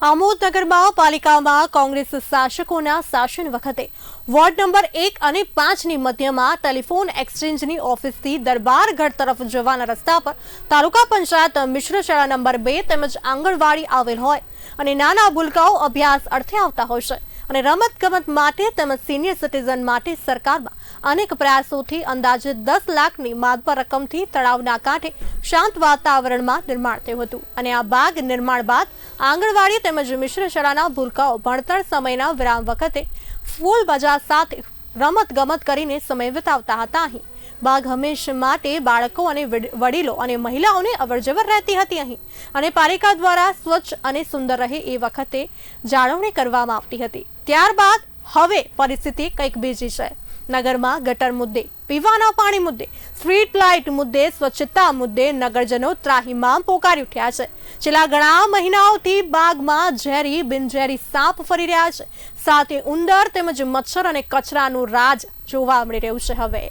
આમોદનગરમાં પાલિકામાં કોંગ્રેસ શાસકોના શાસન વખતે વોર્ડ નંબર એક અને પાંચની મધ્યમાં ટેલિફોન એક્સચેન્જની ઓફિસથી દરબારગઢ તરફ જવાના રસ્તા પર તાલુકા પંચાયત મિશ્ર શાળા નંબર બે તેમજ આંગણવાડી આવેલ હોય અને નાના ભૂલકાઓ અભ્યાસ અર્થે આવતા હોય છે. અને રમત ગમત માટે તેમજ સિનિયર સિટીઝન માટે સરકારમાં અનેક પ્રયાસોથી અંદાજે દસ લાખની માતબર રકમથી તળાવના કાંઠે શાંત વાતાવરણમાં નિર્માણ થયું હતું. અને આ બાગ નિર્માણ બાદ આંગણવાડી તેમજ મિશ્ર શાળાના ભૂલકાઓ ભણતર સમયના વિરામ વખતે ફૂલ બજાર સાથે રમત ગમત કરીને સમય વિતાવતા હતા અહીં. બાગ હંમેશ માટે બાળકો અને વડ- વડીલો અને મહિલાઓને અવરજવર રહેતી હતી અહીં. અને પાલિકા દ્વારા સ્વચ્છ અને સુંદર રહે એ વખતે જાળવણી કરવામાં આવતી હતી. ત્યારબાદ હવે પરિસ્થિતિ કંઈક બીજી છે. નગરમાં ગટર મુદ્દે, પીવાના પાણી મુદ્દે, સ્ટ્રીટ લાઇટ મુદ્દે, સ્વચ્છતા મુદ્દે નગરજનો ત્રાહીમામ પોકારી ઉઠ્યા છે. છેલ્લા ઘણા મહિનાઓથી બાગમાં ઝેરી, બિનઝેરી સાપ ફરી રહ્યા છે. સાથે ઉંદર તેમજ મચ્છર અને કચરાનું રાજ જોવા મળી રહ્યું છે હવે.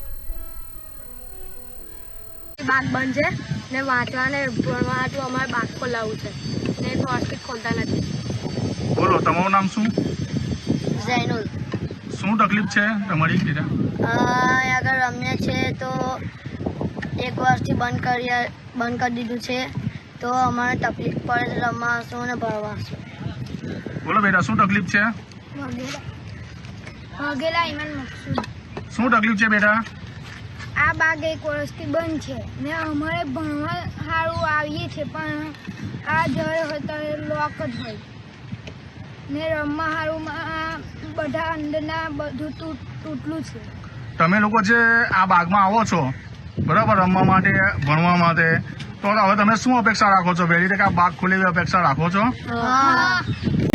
બાગ બંધ છે ને વાંચવાને ભણવા હાટુ અમારે બાગ ખોલાવવું છે. ને પ્લાસ્ટિક ખોલતા નથી. બોલો તમારું નામ શું? ઝૈનુલ શું તકલીફ છે તમારી અહીં આગળ રમીએ છે તો એક વર્ષથી બંધ કરી બંધ કરી દીધું છે. તો અમારે તકલીફ પડે રમવાશું ને ભણવાશું. બોલો બેટા શું તકલીફ છે? વગેરા. મકસૂદ શું તકલીફ છે બેટા? આ બાગ એક વર્ષથી બંધ છે. ને અમારે ભણવા સારું આવીએ છીએ પણ આ જળ હોય તો લોક જ હોય. ને રમવા સારું બધા અંદરના બધું તૂટ તૂટલું છે. તમે લોકો જે આ બાગમાં આવો છો, બરાબર, રમવા માટે, ભણવા માટે તો હવે તમે શું અપેક્ષા રાખો છો? વહેલી તકે બાગ ખુલે અપેક્ષા રાખો છો?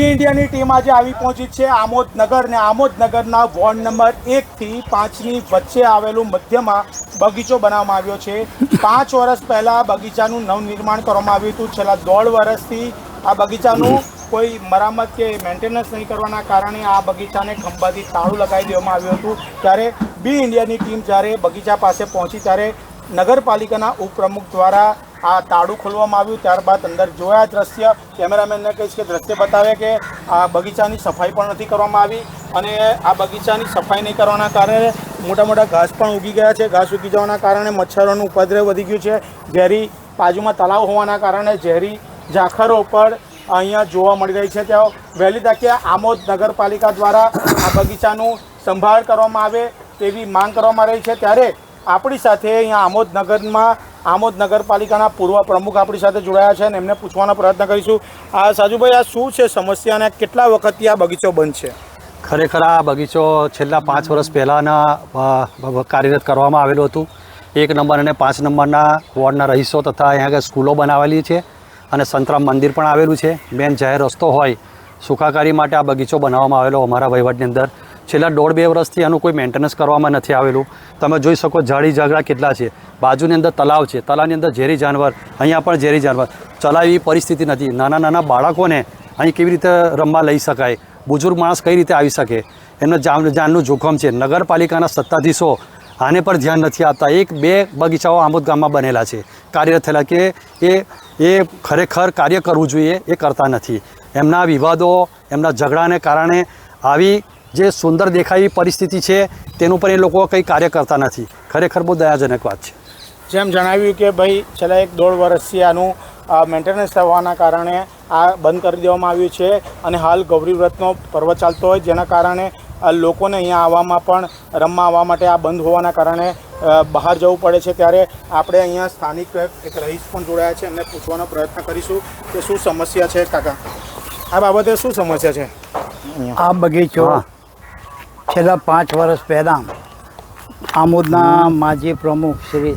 ઇન્ડિયાની ટીમ આજે આવી પહોંચી છે આમોદનગર ને આમોદનગરના વોર્ડ નંબર એક થી પાંચની વચ્ચે આવેલું મધ્યમાં બગીચો બનાવવામાં આવ્યો છે. પાંચ વર્ષ પહેલા બગીચાનું નવનિર્માણ કરવામાં આવ્યું હતું. છેલ્લા દોઢ વર્ષથી આ બગીચાનું કોઈ મરામત કે મેન્ટેનન્સ નહીં કરવાના કારણે આ બગીચાને ખંભાથી તાળું લગાવી દેવામાં આવ્યું હતું. ત્યારે બી ઇન્ડિયાની ટીમ જ્યારે બગીચા પાસે પહોંચી ત્યારે નગરપાલિકાના ઉપપ્રમુખ દ્વારા આ તાળું ખોલવામાં આવ્યું, ત્યારબાદ અંદર જોયા દ્રશ્ય. કેમેરામેનને કહીશ કે દ્રશ્ય બતાવે કે આ બગીચાની સફાઈ પણ નથી કરવામાં આવી અને આ બગીચાની સફાઈ નહીં કરવાના કારણે મોટા મોટા ઘાસ પણ ઉગી ગયા છે. ઘાસ ઉગી જવાના કારણે મચ્છરોનું ઉપદ્રવ વધી ગયું છે. ઝેરી બાજુમાં તળાવ હોવાના કારણે ઝેરી ઝાખરો પણ અહીંયા જોવા મળી રહી છે. ત્યાં વહેલી તકે આમોદ નગરપાલિકા દ્વારા આ બગીચાનું સંભાળ કરવામાં આવે તેવી માંગ કરવામાં રહી છે. ત્યારે આપણી સાથે અહીંયા આમોદ નગરમાં આમોદ નગરપાલિકાના પૂર્વ પ્રમુખ આપણી સાથે જોડાયા છે અને એમને પૂછવાનો પ્રયત્ન કરીશું. આ સાજુભાઈ, આ શું છે સમસ્યા અને કેટલા વખતથી આ બગીચો બંધ છે? ખરેખર આ બગીચો છેલ્લા પાંચ વર્ષ પહેલાંના કાર્યરત કરવામાં આવેલું હતું. એક નંબર અને પાંચ નંબરના વોર્ડના રહીશો તથા અહીંયા આગળ સ્કૂલો બનાવેલી છે અને સંતરામ મંદિર પણ આવેલું છે. મેન જાહેર રસ્તો હોય સુખાકારી માટે આ બગીચો બનાવવામાં આવેલો અમારા વહીવટની અંદર. છેલ્લા દોઢ બે વર્ષથી આનું કોઈ મેન્ટેનન્સ કરવામાં નથી આવેલું. તમે જોઈ શકો ઝાડી ઝાગડા કેટલા છે. બાજુની અંદર તલાવ છે. તલાવની અંદર ઝેરી જાનવર, અહીંયા પણ ઝેરી જાનવર. ચલાવી પરિસ્થિતિ નથી. નાના નાના બાળકોને અહીં કેવી રીતે રમવા લઈ શકાય? બુજુર્ગ માણસ કઈ રીતે આવી શકે? એમનો જાન, જાનનું જોખમ છે. નગરપાલિકાના સત્તાધીશો આને પર ધ્યાન નથી આપતા. એક, બે બગીચાઓ આમોદ ગામમાં બનેલા છે. કાર્યરત થયેલા કે એ એ ખરેખર કાર્ય કરવું જોઈએ એ કરતા નથી. એમના વિવાદો, એમના ઝઘડાને કારણે આવી જે સુંદર દેખાય પરિસ્થિતિ છે તેનું પણ એ લોકો કંઈ કાર્ય કરતા નથી. ખરેખર બહુ દયાજનક વાત છે. જેમ જણાવ્યું કે ભાઈ છેલ્લા એક દોઢ વર્ષથી આનું મેન્ટેનન્સ થવાના કારણે આ બંધ કરી દેવામાં આવ્યું છે અને હાલ ગૌરી વ્રતનો પર્વ ચાલતો હોય જેના કારણે લોકોને અહીંયા આવવામાં પણ રમવા આવવા માટે આ બંધ હોવાના કારણે બહાર જવું પડે છે. ત્યારે આપણે અહીંયા સ્થાનિક એક રહીશ પણ જોડાયા છે. એમને પૂછવાનો પ્રયત્ન કરીશું કે શું સમસ્યા છે કાકા? આ બાબતે શું સમસ્યા છે? આ બગીચો હા. છેલ્લા પાંચ વર્ષ પહેલાં આમોદના માજી પ્રમુખ શ્રી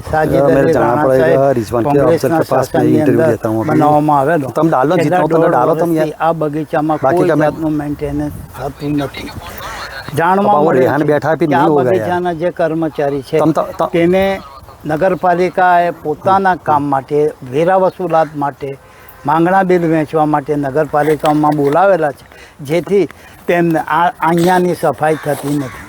બગીચાના જે કર્મચારી છે તેને નગરપાલિકાએ પોતાના કામ માટે વેરા વસૂલાત માટે માંગણા બિલ વેચવા માટે નગરપાલિકામાં બોલાવેલા છે. જેથી તેમને આ અહીંયાની સફાઈ થતી નથી.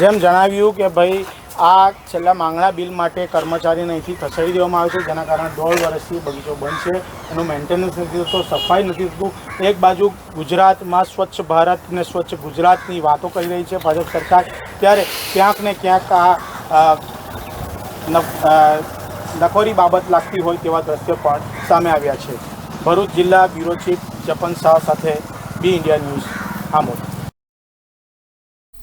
જેમ જણાવ્યું કે ભાઈ, આ છેલ્લા માંગણા બિલ માટે કર્મચારીને અહીંથી ખસેડી દેવામાં આવે છે, જેના કારણે દોઢ વર્ષથી બગીચો બંધ છે એનું મેન્ટેનન્સ નથી થતું, સફાઈ નથી થતું. એક બાજુ ગુજરાતમાં સ્વચ્છ ભારત અને સ્વચ્છ ગુજરાતની વાતો કરી રહી છે ભાજપ સરકાર, ત્યારે ક્યાંક ને ક્યાંક આ નકોરી બાબત લાગતી હોય તેવા દ્રશ્યો પણ સામે આવ્યા છે. ભરૂચ જિલ્લા બ્યુરો ચીફ જપન શાહ સાથે બી ઇન્ડિયા ન્યૂઝ. આમોદ